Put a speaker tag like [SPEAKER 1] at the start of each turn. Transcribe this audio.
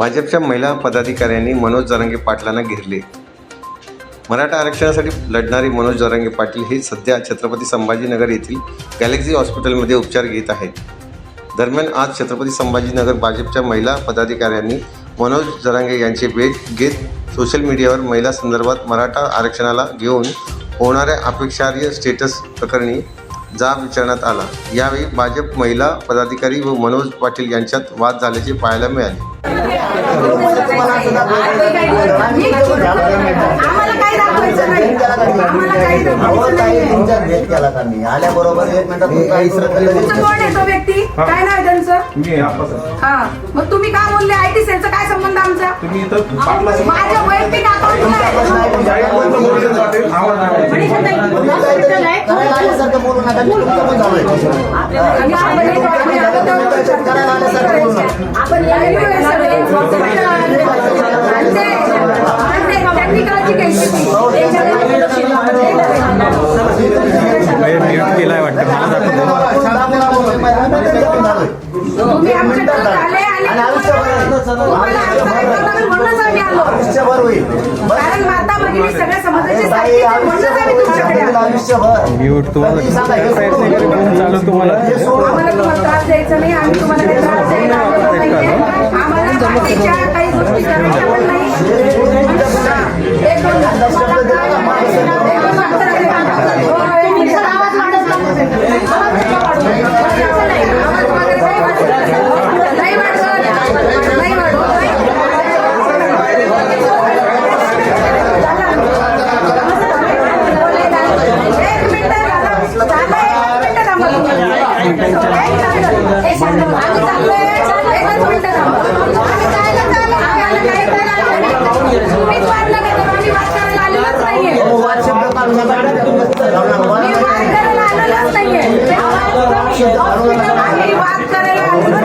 [SPEAKER 1] भाजपच्या महिला पदाधिकाऱ्यांनी मनोज जरांगे पाटलांना घेरले. मराठा आरक्षणासाठी लढणारे मनोज जरांगे पाटील हे सध्या छत्रपती संभाजीनगर येथील गॅलेक्सी हॉस्पिटलमध्ये उपचार घेत आहेत. दरम्यान आज छत्रपती संभाजीनगर भाजपच्या महिला पदाधिकाऱ्यांनी मनोज जरांगे यांचे भेट घेत सोशल मीडियावर महिला संदर्भात मराठा आरक्षणाला घेऊन होणाऱ्या अपेक्षार्य स्टेटस प्रकरणी जाब विचारण्यात आला. यावेळी भाजप महिला पदाधिकारी व मनोज पाटील यांच्यात वाद झाल्याचे पाहायला मिळाले.
[SPEAKER 2] आम्हाला काही दाखवायचं नाही. आम्हाला काही दाखवायचं नाही
[SPEAKER 3] आल्याबरोबर एक
[SPEAKER 2] व्यक्ती? काय त्यांचं? हा. मग तुम्ही काय बोलले? आय टी सेलचा काय संबंध आमचा?
[SPEAKER 4] तुम्ही इथं पाटला
[SPEAKER 2] माझ्या
[SPEAKER 3] आल्यासारखं बोलू नका मी तुमचं पण झालंय.
[SPEAKER 2] करायला
[SPEAKER 3] आल्यासारखं बोलू नका.
[SPEAKER 5] म्यूट केलाय वाटतं मला दाखवतो
[SPEAKER 3] आयुष्यभर होईल
[SPEAKER 5] म्यूट तुम्हाला
[SPEAKER 3] हे
[SPEAKER 5] चालू तुम्हाला.
[SPEAKER 3] हे सोडून
[SPEAKER 2] आम्हाला तुम्हाला त्रास द्यायचा नाही आम्ही तुम्हाला વાત કરેલા